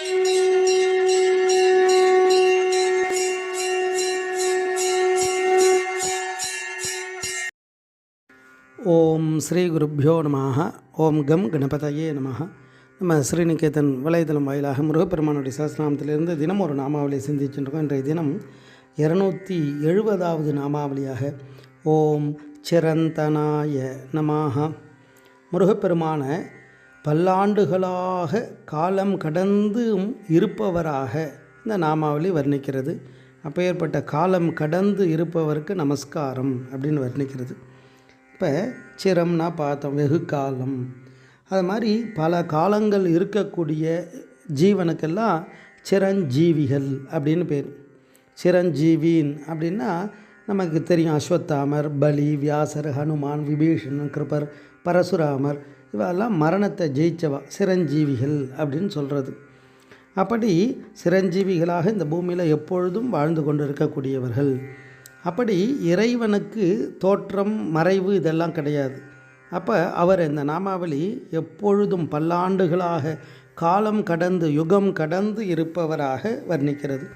ஓம் ஸ்ரீ குருப்பியோ நம ஓம் கம் கணபதையே நம நம்ம ஸ்ரீநிகேதன் வலைதளம் வாயிலாக முருகப்பெருமானுடைய சஹஸ்ரநாமத்திலிருந்து தினம் ஒரு நாமாவளியை சிந்திச்சுருக்கோம். இன்றைய தினம் இரநூத்தி எழுபதாவது நாமாவளியாக ஓம் சிரந்தனாய நமாக முருகப்பெருமான பல்லாண்டுகளாக காலம் கடந்தும் இருப்பவராக இந்த நாமாவளி வர்ணிக்கிறது. அப்பேற்பட்ட காலம் கடந்து இருப்பவருக்கு நமஸ்காரம் அப்படின்னு வர்ணிக்கிறது. இப்போ சிரம்னா பார்த்தோம் வெகு காலம். அது மாதிரி பல காலங்கள் இருக்கக்கூடிய ஜீவனுக்கெல்லாம் சிரஞ்சீவிகள் அப்படின்னு பேர். சிரஞ்சீவின் அப்படின்னா நமக்கு தெரியும் அஸ்வத்தாமர் பலி வியாசர் ஹனுமான் விபீஷணன் கிருபர் பரசுராமர் இவெல்லாம் மரணத்தை ஜெயிச்சவா? சிரஞ்சீவிகள் அப்படின்னு சொல்கிறது அப்படி சிரஞ்சீவிகளாக இந்த பூமியில் எப்பொழுதும் வாழ்ந்து கொண்டு இருக்கக்கூடியவர்கள் அப்படி இறைவனுக்கு தோற்றம் மறைவு இதெல்லாம் கிடையாது. அப்போ அவர் இந்த நாமாவளி எப்பொழுதும் பல்லாண்டுகளாக காலம் கடந்து யுகம் கடந்து இருப்பவராக வர்ணிக்கிறது.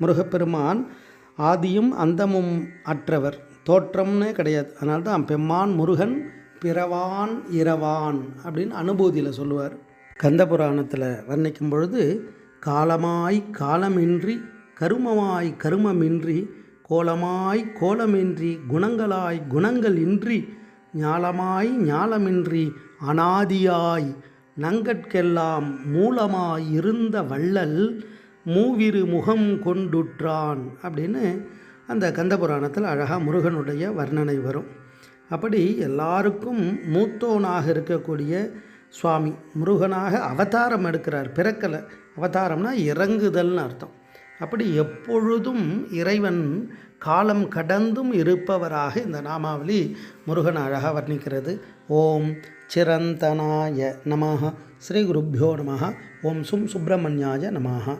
முருகப்பெருமான் ஆதியும் அந்தமும் அற்றவர். தோற்றம்னே கிடையாது. அதனால்தான் பெம்மான் முருகன் பிறவான் இரவான் அப்படின்னு அனுபூதியில் சொல்லுவார். கந்தபுராணத்தில் வர்ணிக்கும் பொழுது காலமாய் காலமின்றி கருமமாய் கருமமின்றி கோலமாய் கோலமின்றி குணங்களாய் குணங்கள் இன்றி ஞாலமாய் ஞாலமின்றி அனாதியாய் நங்கட்கெல்லாம் மூலமாய் இருந்த வள்ளல் மூவிரு முகம் கொண்டுற்றான் அப்படின்னு அந்த கந்தபுராணத்தில் அழகாக முருகனுடைய வர்ணனை வரும். அப்படி எல்லாருக்கும் மூத்தோனாக இருக்கக்கூடிய சுவாமி முருகனாக அவதாரம் எடுக்கிறார் பிறக்கலை. அவதாரம்னா இறங்குதல்னு அர்த்தம். அப்படி எப்பொழுதும் இறைவன் காலம் கடந்தும் இருப்பவராக இந்த நாமாவளி முருகன் அழகாக வர்ணிக்கிறது. ஓம் சிரந்தனாய நமஹ. ஸ்ரீ குருப்பியோ நமஹ. ஓம் சும் சுப்பிரமணியாய நமः